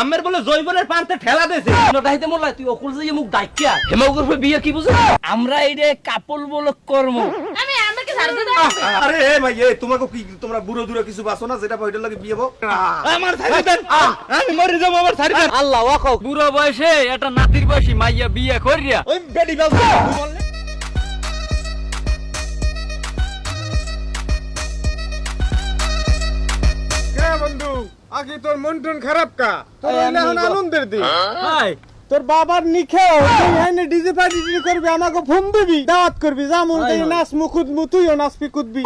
আমের বলে জৈবনের পান্তে ঠেলা দিয়েছে। ডাইতে মোল্লা তুই অকুল যে মুখ ডাইকিয়া। হেমাগুর বিয়ে কি বুঝে আমরা এই রে কাপল বলক কর্ম। আমি আমাকে ঝাড়ু দিতে আরে এ ভাই এ তোমাকে কি তোমরা বুড়ো দূরে কিছু বাসো না যেটা ওইটার লাগে বিয়ে আমার ছাড়ি দেন। আমি মরে যাব আমার ছাড়ি দেন। আল্লাহ ওয়াকক বুড়ো বয়সে একটা নাতির বয়সী মাইয়া বিয়ে করিয়া ওই বেডি বাবু আগে তোর মন টন খারাপ কা? তোর এখন আনন্দের দিন। হাই তোর বাবার নিখে তুই এনে ডিজে পার্টি করবি আমাকে ফোন দিবি দাওয়াত করবি যা মন তাই নাচ মুখুদ মুতুইও নাচবি কুদবি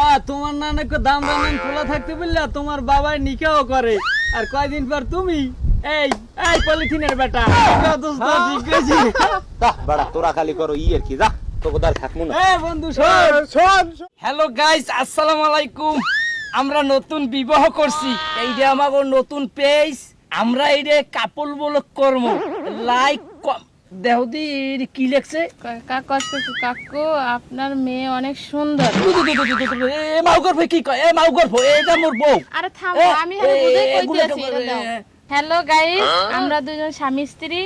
আ তোমার নানকে দাম দাম খোলা থাকতে বললা তোমার বাবাই নিকাও করে। আর কয়দিন পর তুমি? এই এই পলিথিনের বেটা। দোস্ত ঠিক কইছি বাড়া তোরা খালি করো ইয়ের কি যা। তোকে দার থাকব না। এ বন্ধু শোন। শোন হ্যালো গাইস আসসালামু আলাইকুম। আমরা নতুন বিবাহ করছি। এই যে আমার নতুন পেজ আমরা এই যে কাপল বলক কর্ম। লাইক দেহদি কি লেখছে? কাকু কাকু আপনার মেয়ে অনেক সুন্দর। এ মাউগর ভাই কি কয়? এ মাউগর ভাই এটা মোর বউ। আরে থাম আমি হ্যাঁ বুঝে তো, হ্যালো গাইস আমরা দুজন স্বামী স্ত্রী।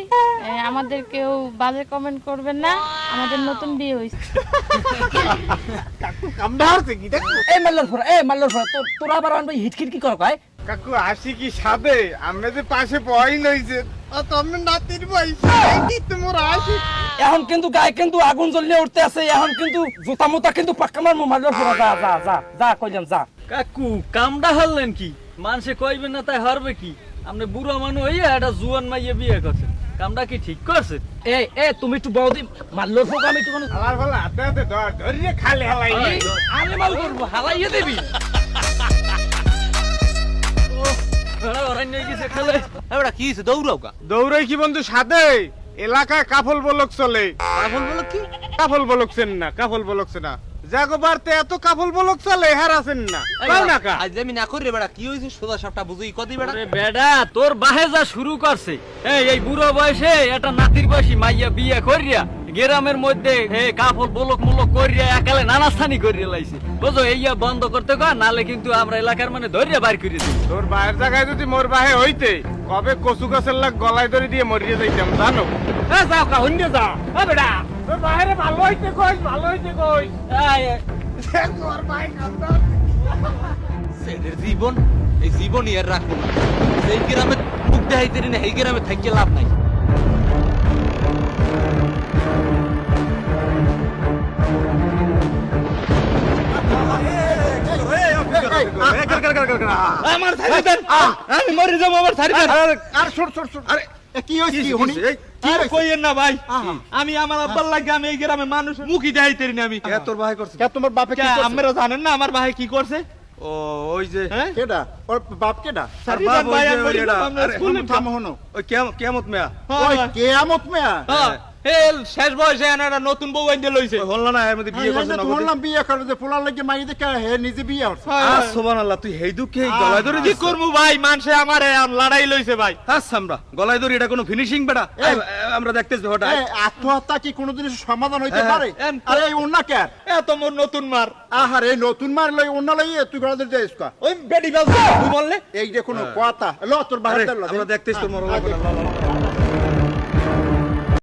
আমাদের কেউ বাজে কমেন্ট করবেন না। আমাদের নতুন বিয়ে হয়েছে কামড়া হচ্ছে কি? দেখো। এ মাল্লার ফোরা এ মাল্লার ফোরা তোর তোরা আবার আনবে হিটকিট কি কর কয়? কাকু আসি কি সাদে? আমরা যে পাশে বই লইছে ও তো আমরা নাতির বই এই তোমার আসি? এখন কিন্তু গায়ে কিন্তু আগুন জ্বলিয়ে উঠতে আছে এখন কিন্তু জুতা মুতা কিন্তু পাক্কা মার মাল্লার ফোরা যা যা যা যা কইলাম যা। কাকু কামডা হারলেন কি? মানুষে কইবে না তাই হারবে কি? আপনি বুড়ো মানুষ হইয়া একটা জুয়ান মাইয়া বিয়ে করছেন কামটা কি ঠিক করছে? এ এ তুমি একটু বউদি মাল্লার ফোক আমি একটু কোনো হালার ভালো হাতে হাতে ধর ধরিয়ে খালে হালাই আমি মাল করব হালাইয়ে দিবি। দৌড়াই কি বন্ধু এলাকায় কাফল বলক চলে। এখন বলো কি? কাফল বলকছেন না কাফল বলকছে না এত কাফল বলক চলে না। তাও না কা। আজ আমি না করি বেড়া কি হইছে সোজা সবটা বুঝি কদি বেড়া? আরে বেডা তোর বাহে যা শুরু করছে। এই এই বুড়ো বয়সে একটা নাতির বয়সী মাইয়া বিয়ে করিয়া গ্রামের মধ্যে হে কাফল বলক মুলক করিয়া একালে নানা স্থানি করিয়া লাইছে। বুঝো এইয়া বন্ধ করতে কয় নালে কিন্তু আমরা এলাকার মানে ধরিয়া বাইর করে দিই তোর বাহের জায়গায় যদি মোর বাহে হইতে কবে কচু গাছের লাগ গলায় ধরে দিয়ে মরিয়ে যাইতাম জানো? হ্যাঁ যাও কা হইন্ডে যা হ্যাঁ বেটা তোর ভালো হইতে কই ভালো হইতে কই তোর বাহে কান্দা। সেদের জীবন এই জীবন ইয়ার রাখব না। এই গ্রামে মুখ দেখাইতে না এই গ্রামে থাকি লাভ নাই। আমার দেন। আমি মরে যাব আমার দেন। আর আরে কি হনি আর কইেন না ভাই আমি আমার আব্বার লাগে আমি এই গ্রামে মানুষ মুখই দেখাইতে না আমি। তোর ভাই করছে? কে তোমার বাপে কি করছে? আপনারা জানেন না আমার ভাই কি করছে? ও ওই যে হ্যাঁ? কেডা? ওর বাপ কেডা? আর বাপ ভাই, আমি স্কুলে থামো হনো ওই কেয়ামত মেয়া। ওই কেয়ামত মেয়া? হ্যাঁ, এ শেষ বয়সে এনে একটা নতুন বউ আইতে লইছে। হল না এর মধ্যে বিয়ে করছে না বললাম বিয়ে করে যে পোলার লাগে মাই দেখে হে নিজে বিয়ে করছে আ সুবহানাল্লাহ তুই হেই দুঃখে গলায় ধরে কি করব ভাই? মানুষে আমার লড়াই লইছে ভাই। হাস আমরা গলায় ধরে এটা কোনো ফিনিশিং বেটা। আমরা দেখতেছি হঠাৎ। আত্মহত্যা কি কোনোদিন সমাধান হইতে হ্যাঁ, পারে? আরে এই অন্য কে এত মোর নতুন মার। আহার এই নতুন মার লই অন্য লই তুই গলা দিতে ইসকা ওই বেডি বাবু তুই বললে? এই যে কোনো কথা। ল তোর আরে, আমরা দেখতেছি তোর মরলা